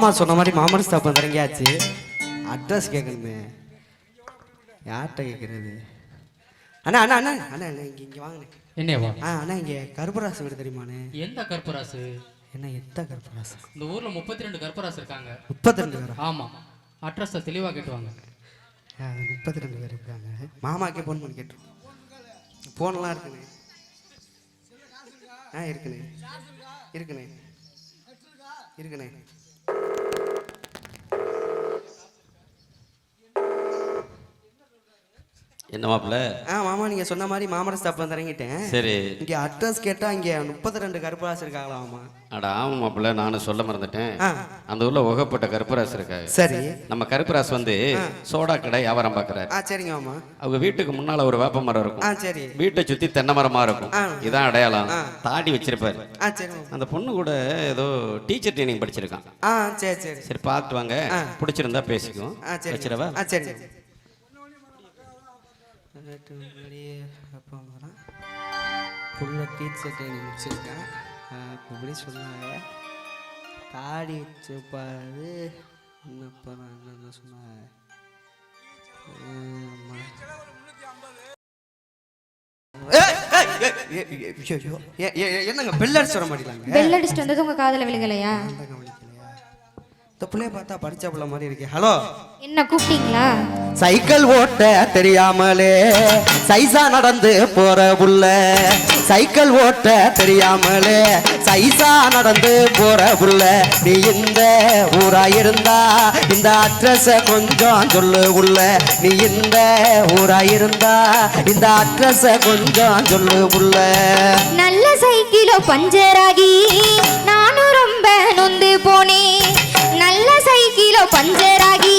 மாமா சொன்ன மாதிரி மாமன் ஸ்டாப் இறங்கியாச்சு. அட்ரஸ் கேட்கணுமே யார்கிட்ட கேட்குறது அண்ணா அண்ணா அண்ணா அண்ணா அண்ணா இங்கே இங்கே வாங்கண்ணே என்னவா ஆ அண்ணா இங்கே கருப்பராசு வீடு தெரியுமாண்ணே எந்த கற்பராசு என்ன எத்த கருப்பராசு? இந்த ஊர்ல முப்பத்தி ரெண்டு கற்பராசு இருக்காங்க. முப்பத்தி ரெண்டு பேரா? ஆமா. அட்ரஸை தெளிவா கேட்டுவாங்க. முப்பத்தி ரெண்டு பேர் இருக்காங்க. மாமாக்கே ஃபோன் பண்ணி கேட்டுருவோம் ஃபோன்லாம் இருக்குண்ணே. ஆ இருக்குண்ணே. இருக்குண்ணே. இருக்குண்ணே. என்ன மாப்பிள்ள? ஆ மாமா நீங்கள் சொன்ன மாதிரி மாமர ஸ்டாப்ல இறங்கிட்டேன். சரி. இங்கே அட்ரஸ் கேட்டால் இங்கே முப்பத்தி ரெண்டு கருப்பராசு இருக்காங்களா மாமா? அட ஆமா மாப்பிள்ள நானும் சொல்ல மறந்துட்டேன். அந்த ஊர்ல உகப்பட்ட கருப்பராசு இருக்காங்க சரி. நம்ம கருப்பராசு வந்து சோடா கடை வியாபாரம் பார்க்கறாரு ஆ சரிங்க மாமா. அவங்க வீட்டுக்கு முன்னால ஒரு வேப்ப மரம் இருக்கும். ஆ சரி. வீட்டை சுத்தி தென்னை மரமா இருக்கும். இதான் அடையாளம். தாடி வச்சிருப்பாரு. ஆ சரி அந்த பொண்ணு கூட ஏதோ டீச்சர் ட்ரைனிங் படிச்சிருக்கான். ஆ சரி சரி. சரி பார்த்து வாங்க. பிடிச்சிருந்தா பேசிக்குவோம். ஆ சரி வச்சிரவா ஆ சரி புள்ள டீச்சர் ட்ரைனிங் முடிச்சிருக்கேன். இப்படி சொன்னாங்க? தாடி வச்சுப்பாரு என்னப்பா நான் என்ன சொன்னாங்க? என்னங்க பெல் அடிச்சு வர மாட்டேங்கிறாங்க பெல் அடிச்சுட்டு வந்தது உங்க காதுல விழுகலையா? இந்த பிள்ளைய பார்த்தா படிச்ச பிள்ளை மாதிரி இருக்கே. ஹலோ என்ன கூப்பிட்டீங்களா? சைக்கிள் ஓட்ட தெரியாமலே சைசா நடந்து போற புள்ள. சைக்கிள் ஓட்ட தெரியாமலே சைசா நடந்து போற புள்ள. நீ இந்த ஊரா இருந்தா இந்த அட்ரஸ கொஞ்சம் சொல்லு உள்ள நீ இந்த ஊரா இருந்தா இந்த அட்ரஸ கொஞ்சம் சொல்லு உள்ள நல்ல சைக்கிளோ பஞ்சராகி நானும் ரொம்ப நொந்து போனேன். நல்ல சைக்கிளோ பஞ்சராகி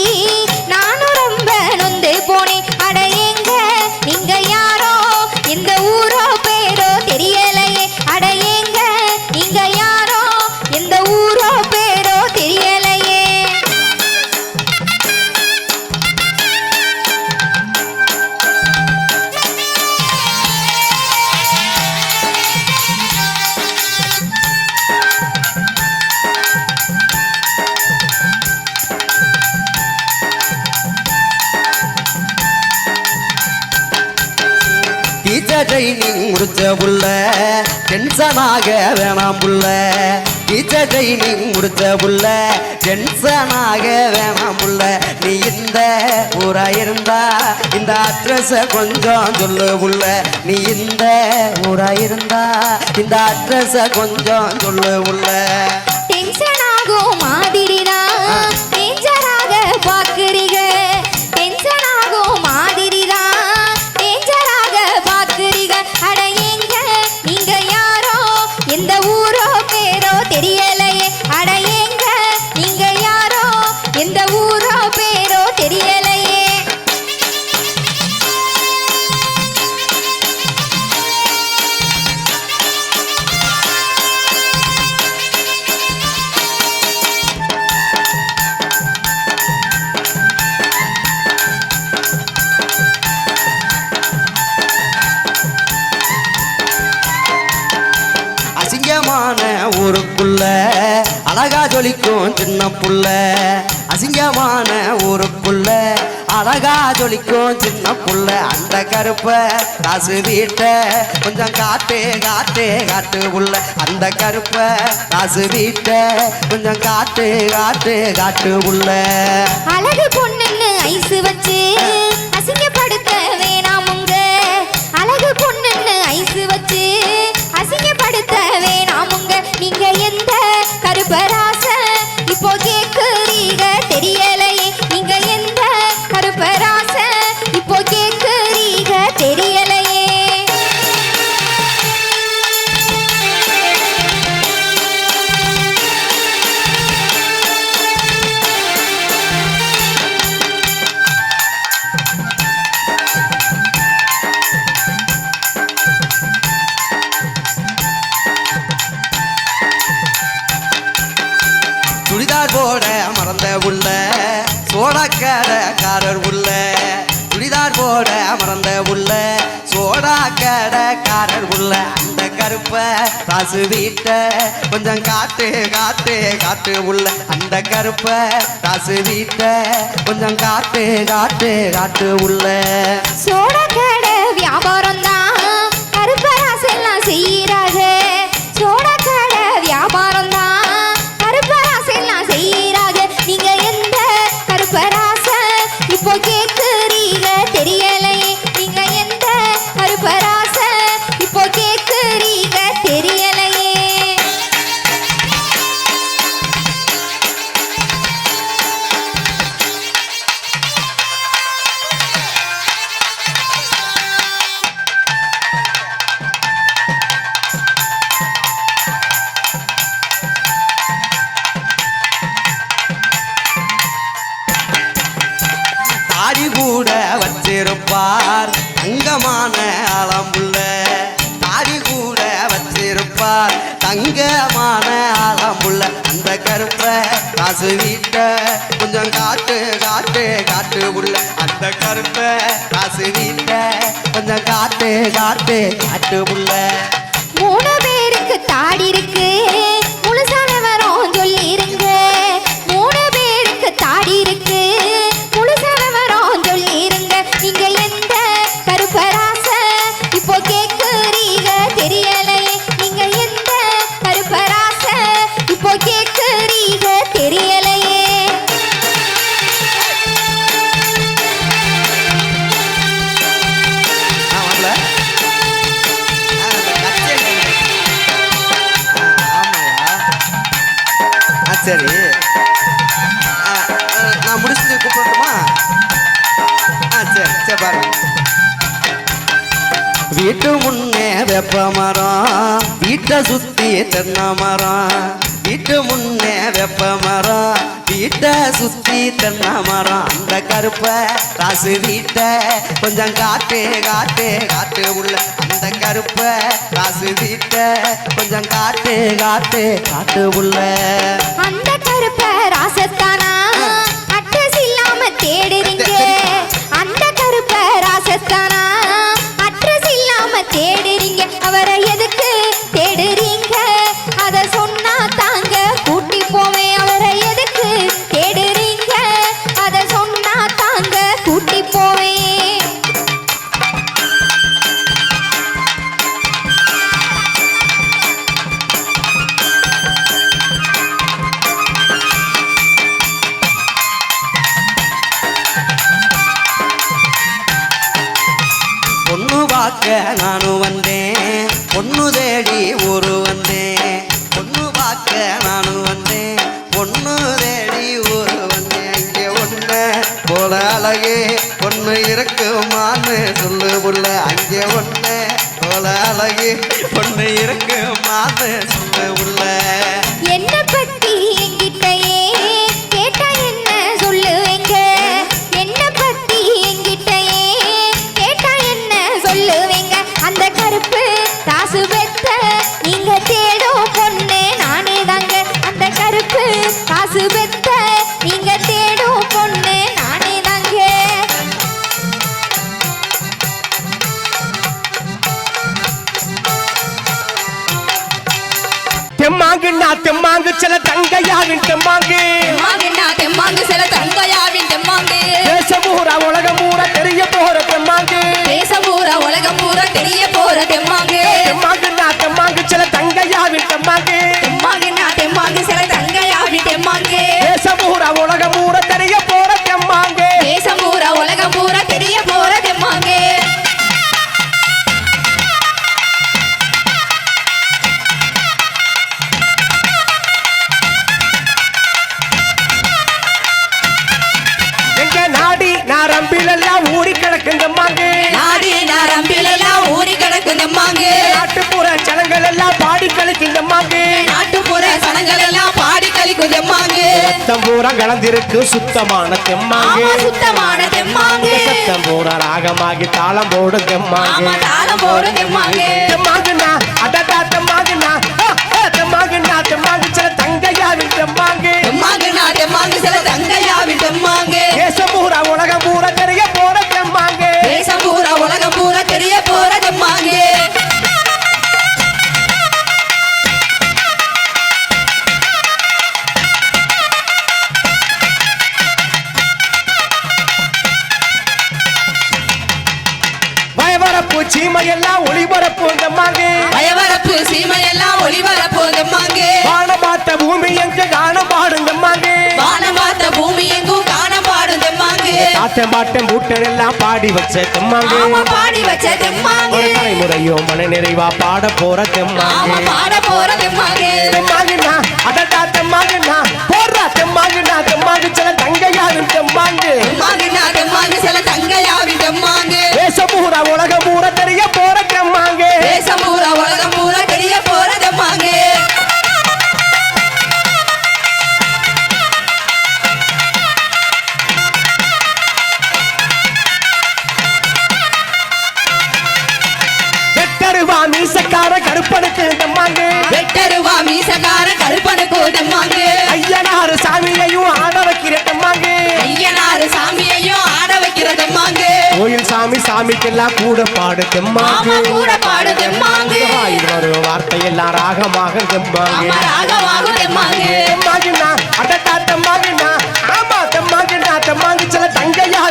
டென்ஷனாக வேணாம் புள்ள. டீச்சர் ட்ரைனிங் முடிச்ச புள்ள. டென்ஷனாக வேணாம் புள்ள. நீ இந்த ஊரா இருந்தா இந்த அட்ரஸ கொஞ்சம் சொல்லு புள்ள. நீ இந்த ஊரா இருந்தா இந்த அட்ரஸ கொஞ்சம் சொல்லு புள்ள. ஜொலிக்கும் சின்ன புள்ள. அசிங்கமான ஒரு புள்ள. அழகா ஜொலிக்கும் சின்ன புள்ள. அந்த கருப்ப காசு வீட்ட கொஞ்சம் காட்டு காட்டு காட்டு உள்ள. அந்த கருப்ப காசு வீட்ட கொஞ்சம் காட்டு காட்டு காட்டு உள்ள. அழகு பொண்ணுன்னு ஐசு வச்சு அசிங்கப்படுத்த வேணாமுங்க அழகு பொண்ணுன்னு ஐசு வச்சு அசிங்கப்படுத்த வேணாமுங்க நீங்க சுடிதார் போட மறந்த உள்ள சோடாக்கடைக்காரர் உள்ள. சுடிதார் போட மறந்த உள்ள சோடாக்கடைக்காரர் உள்ள. அந்த கருப்ப ராசு வீட்ட கொஞ்சம் காத்து காத்து காத்து உள்ள. அந்த கருப்ப ராசு வீட்ட கொஞ்சம் காத்து காத்து காத்து உள்ள. சோ காசு வீட்ட கொஞ்சம் காட்டு காட்டு காட்டு உள்ள அந்த கருப்ப காசு வீட்ட கொஞ்சம் காட்டு காட்டு காட்டு உள்ள. மூணு பேருக்கு தாடி இருக்கு. சரி. நான் முடிச்சுட்டு கூப்பிடட்டுமா? ஆ சரி சரி பாருங்க. வீட்டு முன்னே வெப்ப மரம் வீட்டை சுத்தி தென்னை மரம் வீட்டு முன்னே வெப்ப மரம் வீட்டை சுத்தி தென்னை மரம் அந்த கருப்ப ராசு வீட்டை கொஞ்சம் காட்டு காட்டு காட்டு உள்ள அந்த கருப்ப ராசு வீட்டை கொஞ்சம் காட்டு காட்டு காட்டு உள்ள. அந்த கருப்ப ராசத்தானா? அட்ரஸ் இல்லாம தேடுறீங்க. அந்த கருப்ப ராசத்தானா? அட்ரஸ் இல்லாம தேடுறீங்க. அவரை எதுக்கு நானும் வந்தேன். பொண்ணு தேடி ஊரு வந்தேன். பொண்ணு பார்க்க நானும் வந்தேன். பொண்ணு தேடி ஊரு வந்தேன். இங்கே ஒன்று போல அழகே பொண்ணு இருக்குமான்னு சொல்லு புள்ள. அங்கே ஒன்று போல அழகே பொண்ணு இருக்குமான்னு சொல்லு புள்ள. என்ன பற்றி தெம்மாங்குன்னா தெம்மாங்கு சில தங்கையாவின் தெம்மாங்கு. தெம்மாங்கு சில தங்கையாவின் தெம்மாங்கு. தேசமூரா உலகம் ஊரா தெரிய போற தெம்மாங்கு. தேசம் பூரா உலகம் பூரா தெரிய போற தெம்மாங்கு. தெம்மாங்குன்னா தெம்மாங்கு சில தங்கையாவின் தெம்மாங்கு. தெம்மாங்குன்னா தெம்மாங்கு சில தங்கையாவின் தெம்மாங்கு. தேசமூரா உலகம் ஊரா சத்தம் பூரா கலந்திருக்கு. சுத்தமான தெம்மாங்கு. சுத்தமான தெம்மாங்கு. சத்தம் பூரா ராகமாகி தாளம் ஆமா தெம்மாங்கு. தாளம் போடும் தெம்மாங்கு. தெம்மாங்குன்னா அடடா தெம்மாங்குன்னா ஆ, ஆ, தாத்தன் பாட்டன் பூட்டன் எல்லாம் பாடி வச்ச தெம்மாங்கு. பாடி வச்ச தெம்மாங்கு. ஒரு தலைமுறையோ மன நிறைவா பாட போற தெம்மாங்கு. பாட போற தெம்மாங்கு. தெம்மாங்குண்ணா அடடா தெம்மாங்குண்ணா போடுறா தெம்மாங்குண்ணா தெம்மாங்கு சில தங்கையாரும் தெம்மாங்கு. தெம்மாங்குனா தெம்மாங்கு சில தங்கையாவி தெம்மாங்கு. தேசம் பூரா உலகம் சாமி சாமிக்கெல்லாம் கூட பாடு தெம்மாங்கு. கூட பாடு தெம்மாங்கு. வாயில் வரும் வார்த்தையெல்லாம் ராகமாக தெம்மாங்கு. ஆமா ராகவாகு தெம்மாங்கு. தெம்மாங்குண்ணா அடடா தெம்மாங்குண்ணா. ஆமா தெம்மாங்குண்ணா தெம்மாங்கு. சில தங்கையாரும்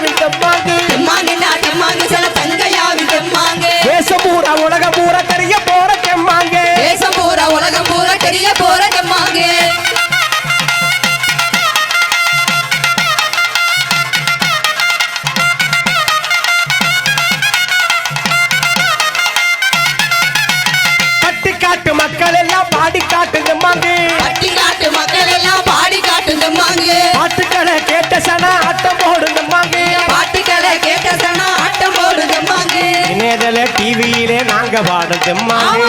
இணையதள டிவியிலே நாங்க பாடும் தெம்மாங்கு.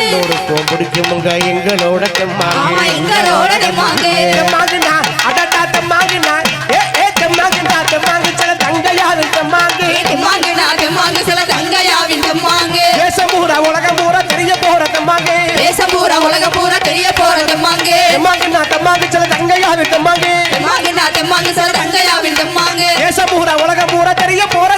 எல்லோருக்கும் பிடிக்குமுங்க எங்களோட தெம்மாங்கு. தெம்மாங்குண்ணா அடடா தெம்மாங்குண்ணா. ஏ ஏ தெம்மாங்குண்ணா தெம்மாங்கு சில தங்கையாரு தெம்மாங்கு. தெம்மாங்கு நான் தெம்மாங்கு சில தங்கையாவின் தெம்மாங்கு. தேசம் பூரா உலகம் பூரா தெரிய போற தெம்மாங்கு. தேசம் பூரா உலகம் பூரா தெரிய போற தெம்மாங்கு. தெம்மாங்குண்ணா தெம்மாங்கு சில தங்கையாரு தெம்மாங்கு. தெம்மாங்கு நான் தெம்மாங்கு சில தங்கையாவின் தெம்மாங்கு. தேசம் பூரா உலகம் பூரா தெரிய போற